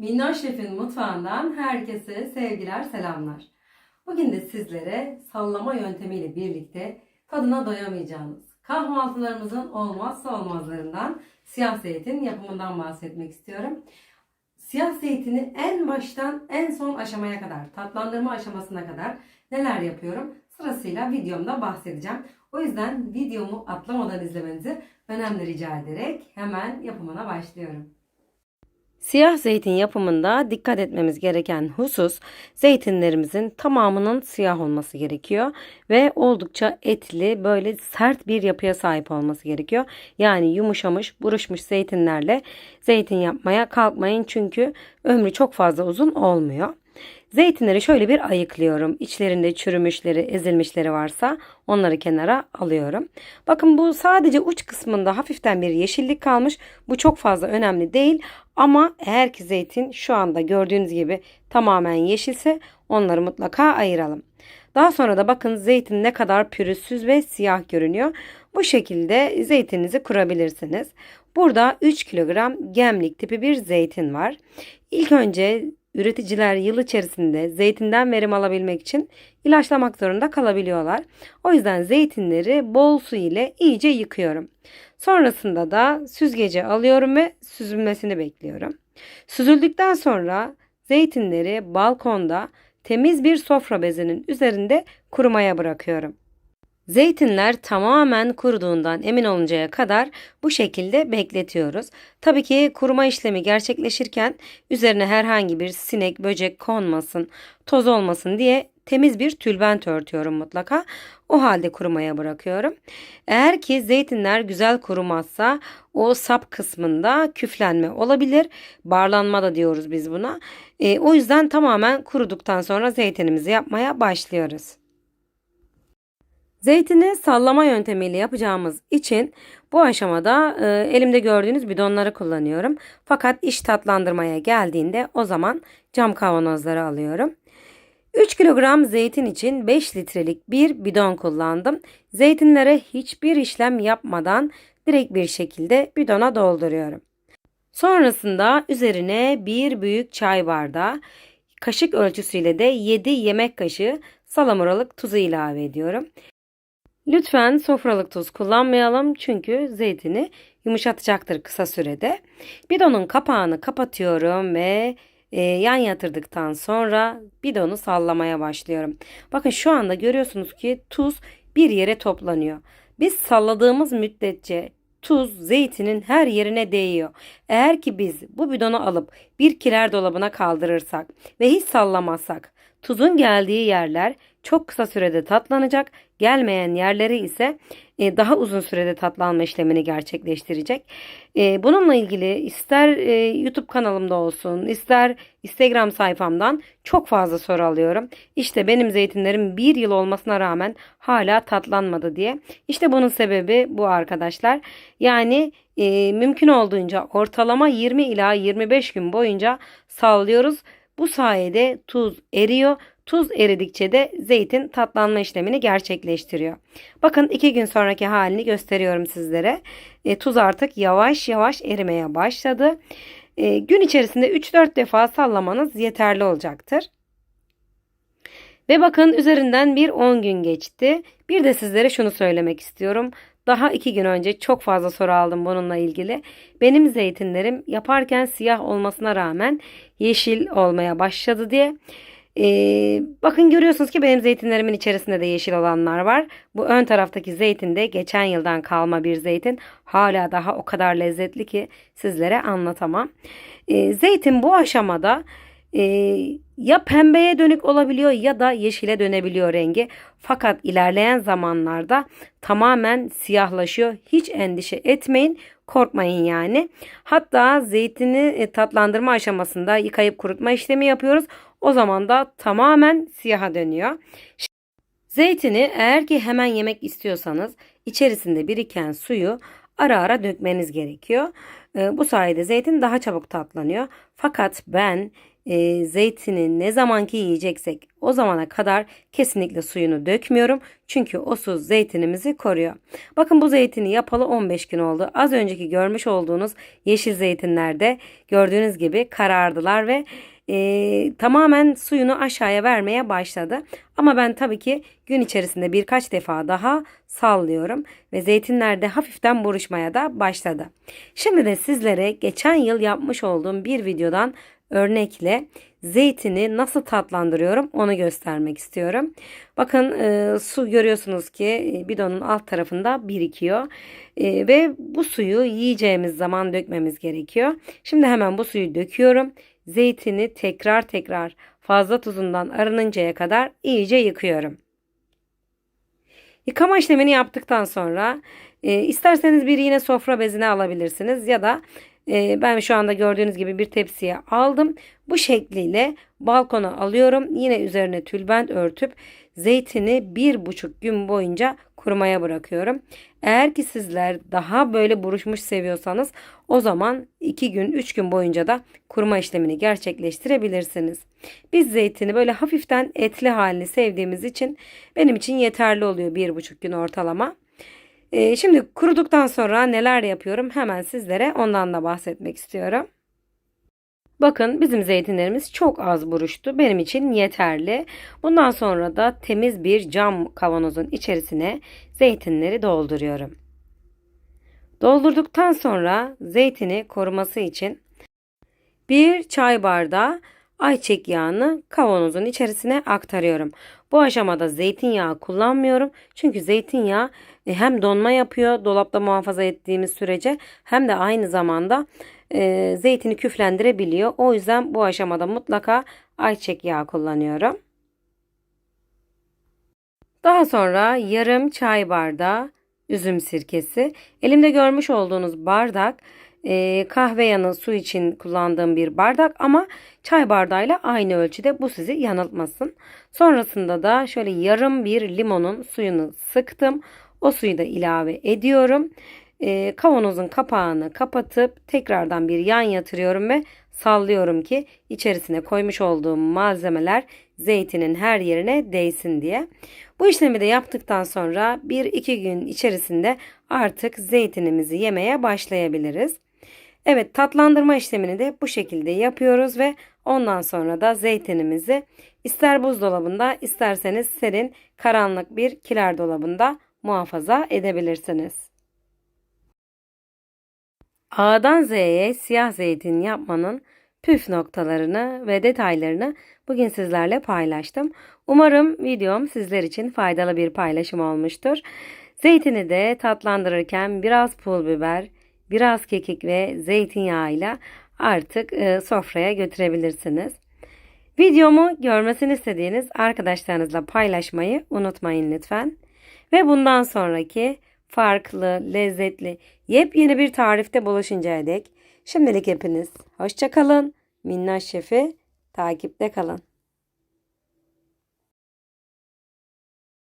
Minnoş Şef'in mutfağından herkese sevgiler, selamlar. Bugün de sizlere sallama yöntemiyle birlikte tadına doyamayacağınız kahvaltılarımızın olmazsa olmazlarından siyah zeytin yapımından bahsetmek istiyorum. Siyah zeytini en baştan en son aşamaya kadar, tatlandırma aşamasına kadar neler yapıyorum sırasıyla videomda bahsedeceğim. O yüzden videomu atlamadan izlemenizi önemli rica ederek hemen yapımına başlıyorum. Siyah zeytin yapımında dikkat etmemiz gereken husus zeytinlerimizin tamamının siyah olması gerekiyor ve oldukça etli böyle sert bir yapıya sahip olması gerekiyor. Yani yumuşamış, buruşmuş zeytinlerle zeytin yapmaya kalkmayın çünkü ömrü çok fazla uzun olmuyor. Zeytinleri şöyle bir ayıklıyorum. İçlerinde çürümüşleri, ezilmişleri varsa onları kenara alıyorum. Bakın bu sadece uç kısmında hafiften bir yeşillik kalmış. Bu çok fazla önemli değil. Ama eğer ki zeytin şu anda gördüğünüz gibi tamamen yeşilse onları mutlaka ayıralım. Daha sonra da bakın zeytin ne kadar pürüzsüz ve siyah görünüyor. Bu şekilde zeytininizi kurabilirsiniz. Burada 3 kilogram gemlik tipi bir zeytin var. İlk önce üreticiler yıl içerisinde zeytinden verim alabilmek için ilaçlamak zorunda kalabiliyorlar. O yüzden zeytinleri bol su ile iyice yıkıyorum. Sonrasında da süzgece alıyorum ve süzülmesini bekliyorum. Süzüldükten sonra zeytinleri balkonda temiz bir sofra bezinin üzerinde kurumaya bırakıyorum. Zeytinler tamamen kuruduğundan emin oluncaya kadar bu şekilde bekletiyoruz. Tabii ki kuruma işlemi gerçekleşirken üzerine herhangi bir sinek, böcek konmasın, toz olmasın diye temiz bir tülbent örtüyorum mutlaka. O halde kurumaya bırakıyorum. Eğer ki zeytinler güzel kurumazsa o sap kısmında küflenme olabilir. Barlanma da diyoruz biz buna. E, o yüzden tamamen kuruduktan sonra zeytinimizi yapmaya başlıyoruz. Zeytini sallama yöntemiyle yapacağımız için bu aşamada e, elimde gördüğünüz bidonları kullanıyorum. Fakat iş tatlandırmaya geldiğinde o zaman cam kavanozları alıyorum. 3 kilogram zeytin için 5 litrelik bir bidon kullandım. Zeytinlere hiçbir işlem yapmadan direkt bir şekilde bidona dolduruyorum. Sonrasında üzerine bir büyük çay bardağı, kaşık ölçüsüyle de 7 yemek kaşığı salamuralık tuzu ilave ediyorum. Lütfen sofralık tuz kullanmayalım çünkü zeytini yumuşatacaktır kısa sürede. Bidonun kapağını kapatıyorum ve e, yan yatırdıktan sonra bidonu sallamaya başlıyorum. Bakın şu anda görüyorsunuz ki tuz bir yere toplanıyor. Biz salladığımız müddetçe tuz zeytinin her yerine değiyor. Eğer ki biz bu bidonu alıp bir kiler dolabına kaldırırsak ve hiç sallamazsak tuzun geldiği yerler çok kısa sürede tatlanacak. Gelmeyen yerleri ise e, daha uzun sürede tatlanma işlemini gerçekleştirecek. E, bununla ilgili ister e, YouTube kanalımda olsun, ister Instagram sayfamdan çok fazla soru alıyorum. İşte benim zeytinlerim bir yıl olmasına rağmen hala tatlanmadı diye. İşte bunun sebebi bu arkadaşlar. Yani mümkün olduğunca ortalama 20 ila 25 gün boyunca sallıyoruz. Bu sayede tuz eriyor. Tuz eridikçe de zeytin tatlanma işlemini gerçekleştiriyor. Bakın iki gün sonraki halini gösteriyorum sizlere. E, tuz artık yavaş yavaş erimeye başladı. E, gün içerisinde 3-4 defa sallamanız yeterli olacaktır. Ve bakın üzerinden bir 10 gün geçti. Bir de sizlere şunu söylemek istiyorum. Daha iki gün önce çok fazla soru aldım bununla ilgili. Benim zeytinlerim yaparken siyah olmasına rağmen yeşil olmaya başladı diye. Ee, bakın görüyorsunuz ki benim zeytinlerimin içerisinde de yeşil olanlar var. Bu ön taraftaki zeytin de geçen yıldan kalma bir zeytin. Hala daha o kadar lezzetli ki sizlere anlatamam. Ee, zeytin bu aşamada e, ya pembeye dönük olabiliyor ya da yeşile dönebiliyor rengi. Fakat ilerleyen zamanlarda tamamen siyahlaşıyor. Hiç endişe etmeyin. Korkmayın yani. Hatta zeytini e, tatlandırma aşamasında yıkayıp kurutma işlemi yapıyoruz. O zaman da tamamen siyaha dönüyor. Zeytini eğer ki hemen yemek istiyorsanız içerisinde biriken suyu ara ara dökmeniz gerekiyor. E, bu sayede zeytin daha çabuk tatlanıyor. Fakat ben e, zeytini ne zamanki yiyeceksek o zamana kadar kesinlikle suyunu dökmüyorum. Çünkü o su zeytinimizi koruyor. Bakın bu zeytini yapalı 15 gün oldu. Az önceki görmüş olduğunuz yeşil zeytinlerde gördüğünüz gibi karardılar ve e, tamamen suyunu aşağıya vermeye başladı. Ama ben tabii ki gün içerisinde birkaç defa daha sallıyorum ve zeytinler de hafiften buruşmaya da başladı. Şimdi de sizlere geçen yıl yapmış olduğum bir videodan örnekle zeytini nasıl tatlandırıyorum onu göstermek istiyorum. Bakın e, su görüyorsunuz ki e, bidonun alt tarafında birikiyor e, ve bu suyu yiyeceğimiz zaman dökmemiz gerekiyor. Şimdi hemen bu suyu döküyorum. Zeytini tekrar tekrar fazla tuzundan arınıncaya kadar iyice yıkıyorum. Yıkama işlemini yaptıktan sonra e, isterseniz bir yine sofra bezine alabilirsiniz ya da ben şu anda gördüğünüz gibi bir tepsiye aldım. Bu şekliyle balkona alıyorum. Yine üzerine tülbent örtüp zeytini bir buçuk gün boyunca kurumaya bırakıyorum. Eğer ki sizler daha böyle buruşmuş seviyorsanız o zaman 2 gün 3 gün boyunca da kuruma işlemini gerçekleştirebilirsiniz. Biz zeytini böyle hafiften etli halini sevdiğimiz için benim için yeterli oluyor bir buçuk gün ortalama. Ee, şimdi kuruduktan sonra neler yapıyorum hemen sizlere ondan da bahsetmek istiyorum. Bakın bizim zeytinlerimiz çok az buruştu. Benim için yeterli. Bundan sonra da temiz bir cam kavanozun içerisine zeytinleri dolduruyorum. Doldurduktan sonra zeytini koruması için bir çay bardağı ayçiçek yağını kavanozun içerisine aktarıyorum. Bu aşamada zeytinyağı kullanmıyorum. Çünkü zeytinyağı e, hem donma yapıyor dolapta muhafaza ettiğimiz sürece hem de aynı zamanda e, zeytini küflendirebiliyor. O yüzden bu aşamada mutlaka ayçiçek yağı kullanıyorum. Daha sonra yarım çay bardağı üzüm sirkesi. Elimde görmüş olduğunuz bardak e, kahve yanı su için kullandığım bir bardak ama çay bardağıyla aynı ölçüde bu sizi yanıltmasın. Sonrasında da şöyle yarım bir limonun suyunu sıktım. O suyu da ilave ediyorum. E, kavanozun kapağını kapatıp tekrardan bir yan yatırıyorum ve sallıyorum ki içerisine koymuş olduğum malzemeler zeytinin her yerine değsin diye. Bu işlemi de yaptıktan sonra 1-2 gün içerisinde artık zeytinimizi yemeye başlayabiliriz. Evet tatlandırma işlemini de bu şekilde yapıyoruz ve ondan sonra da zeytinimizi ister buzdolabında isterseniz serin karanlık bir kiler dolabında muhafaza edebilirsiniz. A'dan Z'ye siyah zeytin yapmanın püf noktalarını ve detaylarını bugün sizlerle paylaştım. Umarım videom sizler için faydalı bir paylaşım olmuştur. Zeytini de tatlandırırken biraz pul biber, biraz kekik ve zeytinyağıyla artık e, sofraya götürebilirsiniz. Videomu görmesini istediğiniz arkadaşlarınızla paylaşmayı unutmayın lütfen. Ve bundan sonraki farklı, lezzetli, yepyeni bir tarifte buluşuncaya dek şimdilik hepiniz hoşçakalın. Minnaş Şefi takipte kalın.